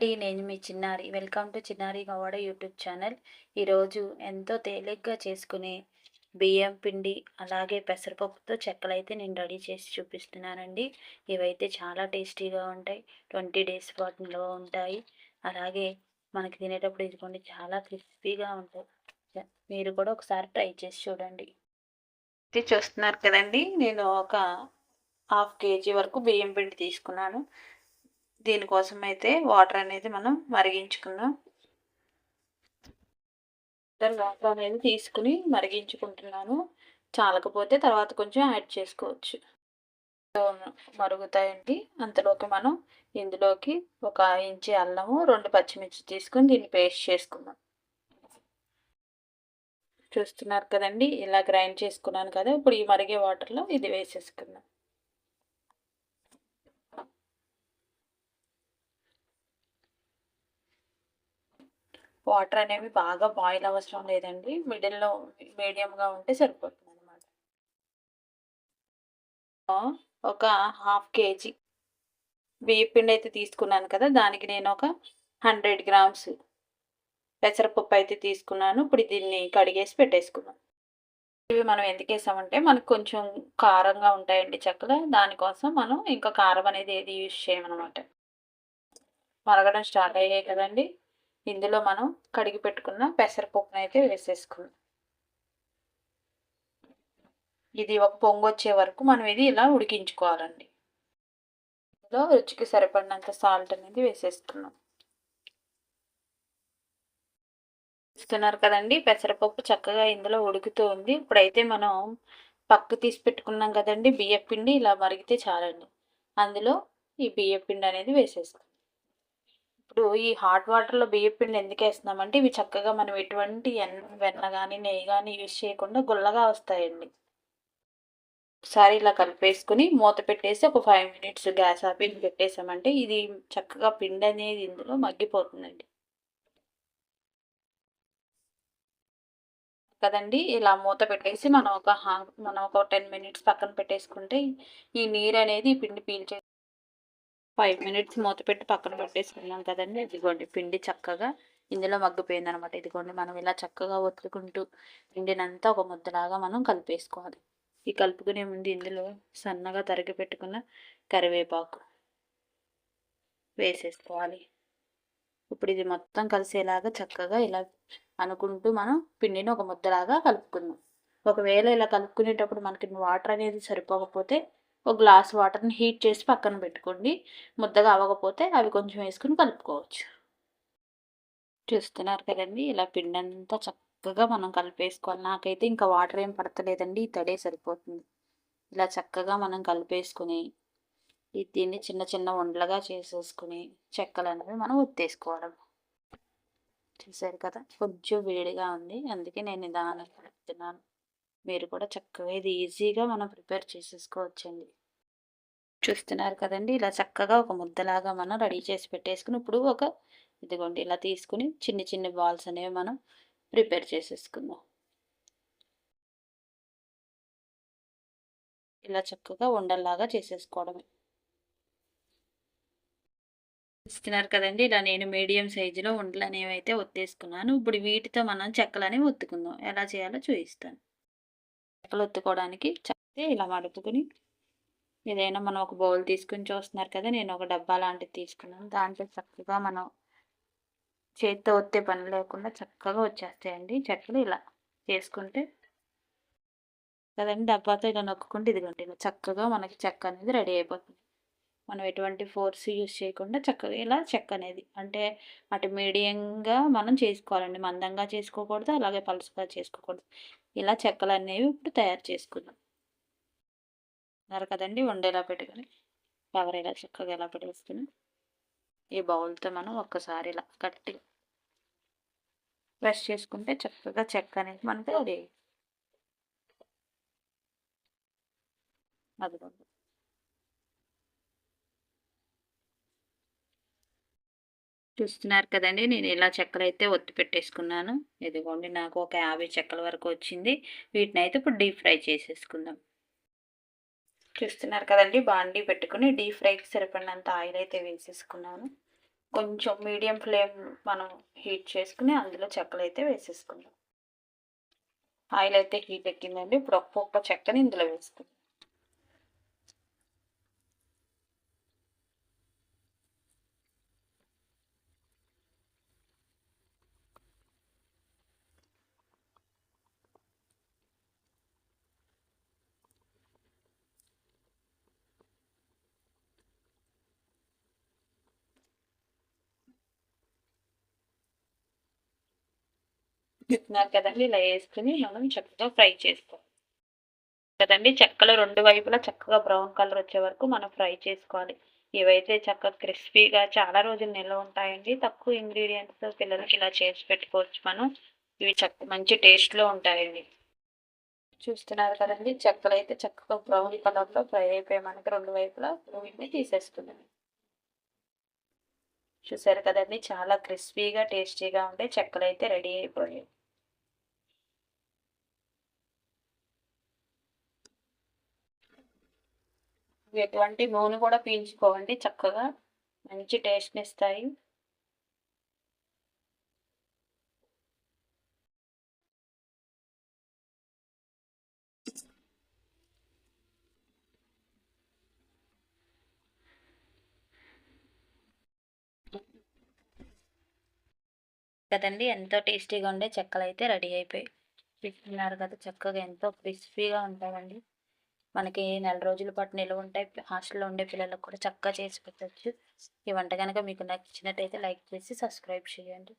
Tea నేను మీ చిన్నారి. Welcome to చిన్నారి గవాడ యూట్యూబ్ ఛానల్. ఈరోజు ఎంతో తేలిగ్గా చేసుకునే బియ్యం పిండి అలాగే పెసరపప్పుతో చెక్కలు అయితే నేను రెడీ చేసి చూపిస్తున్నానండి. ఇవైతే చాలా టేస్టీగా ఉంటాయి. ట్వంటీ డేస్ పాటులో ఉంటాయి. అలాగే మనకి తినేటప్పుడు ఇదిగోండి చాలా క్రిస్పీగా ఉంటాయి. మీరు కూడా ఒకసారి ట్రై చేసి చూడండి. ఇది చూస్తున్నారు కదండి నేను ఒక హాఫ్ కేజీ వరకు బియ్యం పిండి తీసుకున్నాను. దీనికోసం అయితే వాటర్ అనేది మనం మరిగించుకుందాం. వాటర్ అనేది తీసుకుని మరిగించుకుంటున్నాను. చాలకపోతే తర్వాత కొంచెం యాడ్ చేసుకోవచ్చు. మరుగుతాయండి. అంతలోకి మనం ఇందులోకి ఒక ఇంచి అల్లము రెండు పచ్చిమిర్చి తీసుకుని దీన్ని పేస్ట్ చేసుకుందాం. చూస్తున్నారు కదండి? ఇలా గ్రైండ్ చేసుకున్నాను కదా ఇప్పుడు ఈ మరిగే వాటర్లో ఇది వేసేసుకుందాం. వాటర్ అనేవి బాగా బాయిల్ అవసరం లేదండి. మిడిల్లో మీడియంగా ఉంటే సరిపోతుంది అనమాట ఒక హాఫ్ కేజీ బియ్య పిండి అయితే తీసుకున్నాను కదా దానికి నేను ఒక హండ్రెడ్ గ్రామ్స్ పెసరపప్పు అయితే తీసుకున్నాను. ఇప్పుడు దీన్ని కడిగేసి పెట్టేసుకున్నాను. ఇవి మనం ఎందుకు వేసామంటే మనకు కొంచెం కారంగా ఉంటాయండి చెక్కలు. దానికోసం మనం ఇంకా కారం అనేది ఏది యూజ్ చేయమన్నమాట. మరగడం స్టార్ట్ అయ్యాయి కదండి. ఇందులో మనం కడిగి పెట్టుకున్న పెసరపప్పును అయితే వేసేసుకుందాం. ఇది ఒక పొంగు వచ్చే వరకు మనం ఇది ఇలా ఉడికించుకోవాలండి. ఇందులో రుచికి సరిపడినంత సాల్ట్ అనేది వేసేస్తున్నాం ఇస్తున్నారు కదండి పెసరపప్పు చక్కగా ఇందులో ఉడుకుతూ ఉంది. ఇప్పుడైతే మనం పక్క తీసి పెట్టుకున్నాం కదండి బియ్య పిండి ఇలా మరిగితే చాలండి. అందులో ఈ బియ్య పిండి అనేది వేసేస్తాం ఇప్పుడు ఈ హాట్ వాటర్లో బియ్య పిండి ఎందుకు వేస్తున్నామంటే ఇవి చక్కగా మనం ఎటువంటి వెన్న కానీ నెయ్యి కానీ యూజ్ చేయకుండా గుల్లగా వస్తాయండి. ఒకసారి ఇలా కలిపేసుకుని మూత పెట్టేసి ఒక ఫైవ్ మినిట్స్ గ్యాస్ ఆపి పెట్టేసామంటే ఇది చక్కగా పిండి అనేది ఇందులో మగ్గిపోతుందండి. కదండి ఇలా మూత పెట్టేసి మనం ఒక మనం ఒక టెన్ మినిట్స్ పక్కన పెట్టేసుకుంటే ఈ నీరు అనేది పిండి పీల్చే ఫైవ్ మినిట్స్ మూత పెట్టి పక్కన పెట్టేసుకున్నాం కదండి. ఇదిగోండి పిండి చక్కగా ఇందులో మగ్గిపోయింది అనమాట ఇదిగోండి మనం ఇలా చక్కగా ఒత్తుకుంటూ పిండినంతా ఒక ముద్దలాగా మనం కలిపేసుకోవాలి. ఈ కలుపుకునే ముందు ఇందులో సన్నగా తరిగి పెట్టుకున్న కరివేపాకు వేసేసుకోవాలి. ఇప్పుడు ఇది మొత్తం కలిసేలాగా చక్కగా ఇలా అనుకుంటూ మనం పిండిని ఒక ముద్దలాగా కలుపుకుందాం. ఒకవేళ ఇలా కలుపుకునేటప్పుడు మనకి వాటర్ అనేది సరిపోకపోతే ఒక గ్లాస్ వాటర్ని హీట్ చేసి పక్కన పెట్టుకోండి. ముద్దగా అవ్వకపోతే అవి కొంచెం వేసుకుని కలుపుకోవచ్చు. చూస్తున్నారు కదండి ఇలా పిండి అంతా చక్కగా మనం కలిపేసుకోవాలి. నాకైతే ఇంకా వాటర్ ఏం పడతలేదండి ఈ తడే సరిపోతుంది. ఇలా చక్కగా మనం కలిపేసుకుని దీన్ని చిన్న చిన్న ఉండలుగా చేసేసుకుని చెక్కలు అనేవి మనం ఉత్తేసుకోవడం చూసారు కదా కొంచెం వేడిగా ఉంది అందుకే నేను నిదానంగా చెప్తున్నాను మీరు కూడా చక్కగా ఇది ఈజీగా మనం ప్రిపేర్ చేసేసుకోవచ్చండి. చూస్తున్నారు కదండి ఇలా చక్కగా ఒక ముద్దలాగా మనం రెడీ చేసి పెట్టేసుకుని ఇప్పుడు ఒక ఇదిగోండి ఇలా తీసుకుని చిన్ని చిన్ని బాల్స్ అనేవి మనం ప్రిపేర్ చేసేసుకుందాం. ఇలా చక్కగా ఉండల్లాగా చేసేసుకోవడమే. ఇస్తున్నారు కదండి ఇలా నేను మీడియం సైజులో ఉండలు అనేవి అయితే ఒత్తేసుకున్నాను. ఇప్పుడు వీటితో మనం చెక్కలు అనేవి ఒత్తుకుందాం. ఎలా చేయాలో చూపిస్తాను. చెక్కలు ఒత్తుకోవడానికి చక్కగా ఇలా మడుపుకొని ఏదైనా మనం ఒక బౌల్ తీసుకుని చూస్తున్నారు కదా నేను ఒక డబ్బా లాంటిది తీసుకున్నాను. దాంట్లో చక్కగా మనం చేతితో ఒత్తే పని లేకుండా చక్కగా వచ్చేస్తాయండి. చెక్కలు ఇలా చేసుకుంటే కదండి డబ్బాతో ఇలా నొక్కుంటే ఇదిగోండి ఇలా చక్కగా మనకి చెక్క అనేది రెడీ అయిపోతుంది. మనం ఎటువంటి ఫోర్స్ యూస్ చేయకుండా చక్కగా ఇలా చెక్క అనేది అంటే అటు మీడియంగా మనం చేసుకోవాలండి. మందంగా చేసుకోకూడదు అలాగే పలుసుగా చేసుకోకూడదు. ఇలా చెక్కలు అనేవి ఇప్పుడు తయారు చేసుకుందాం. ఉన్నారు కదండి వండేలా పెట్టుకొని. కవర్ ఇలా చక్కగా ఎలా పెట్టేసుకుని ఈ బౌల్తో మనం ఒక్కసారి ఇలా కట్టి బ్రష్ చేసుకుంటే చక్కగా చెక్క అనేది మనకి రెడీ అదిగోండి. చూస్తున్నారు కదండి. నేను ఇలా చెక్కలు అయితే ఒత్తి పెట్టేసుకున్నాను. ఇదిగోండి నాకు ఒక యాభై చెక్కల వరకు వచ్చింది. వీటిని అయితే ఇప్పుడు డీప్ ఫ్రై చేసేసుకుందాం. చూస్తున్నారు కదండి బాండీ పెట్టుకుని డీప్ ఫ్రైకి సరిపడినంత ఆయిల్ అయితే వేసేసుకున్నాను. కొంచెం మీడియం ఫ్లేమ్ మనం హీట్ చేసుకుని అందులో చెక్కలు అయితే వేసేసుకుందాం. ఆయిల్ అయితే హీట్ ఎక్కిందండి. ఇప్పుడు ఒక్కొక్క చెక్కని ఇందులో వేసుకుందాం. చెప్తున్నారు కదండి ఇలా వేసుకుని మనం చక్కగా ఫ్రై చేసుకోవాలి. కదండి చెక్కలు రెండు వైపులా చక్కగా బ్రౌన్ కలర్ వచ్చే వరకు మనం ఫ్రై చేసుకోవాలి. ఇవైతే చక్కగా క్రిస్పీగా చాలా రోజులు నిల్వ ఉంటాయండి. తక్కువ ఇంగ్రీడియంట్స్ పిల్లలకి ఇలా చేసి పెట్టుకోవచ్చు మనం. ఇవి చక్క మంచి టేస్ట్లో ఉంటాయండి. చూస్తున్నారు కదండి చెక్కలు అయితే చక్కగా బ్రౌన్ కలర్లో ఫ్రై అయిపోయి మనకి రెండు వైపులా వీటిని తీసేసుకున్నాం చూసారు కదండి చాలా క్రిస్పీగా టేస్టీగా ఉండే చెక్కలు అయితే రెడీ అయిపోయాయి. ఎటువంటి నూనె కూడా పీల్చుకోవండి చక్కగా మంచి టేస్ట్ని ఇస్తాయి. కదండి ఎంతో టేస్టీగా ఉండే చెక్కలు అయితే రెడీ అయిపోయాయి చూస్తున్నారు కదా చక్కగా ఎంతో క్రిస్పీగా ఉంటాయండి మనకి నెల రోజుల పాటు నిల్వ ఉంటాయి. హాస్టల్లో ఉండే పిల్లలకు కూడా చక్కగా చేసి పెట్టచ్చు. ఈ వంట కనుక మీకు నచ్చినట్టయితే లైక్ చేసి సబ్స్క్రైబ్ చేయండి.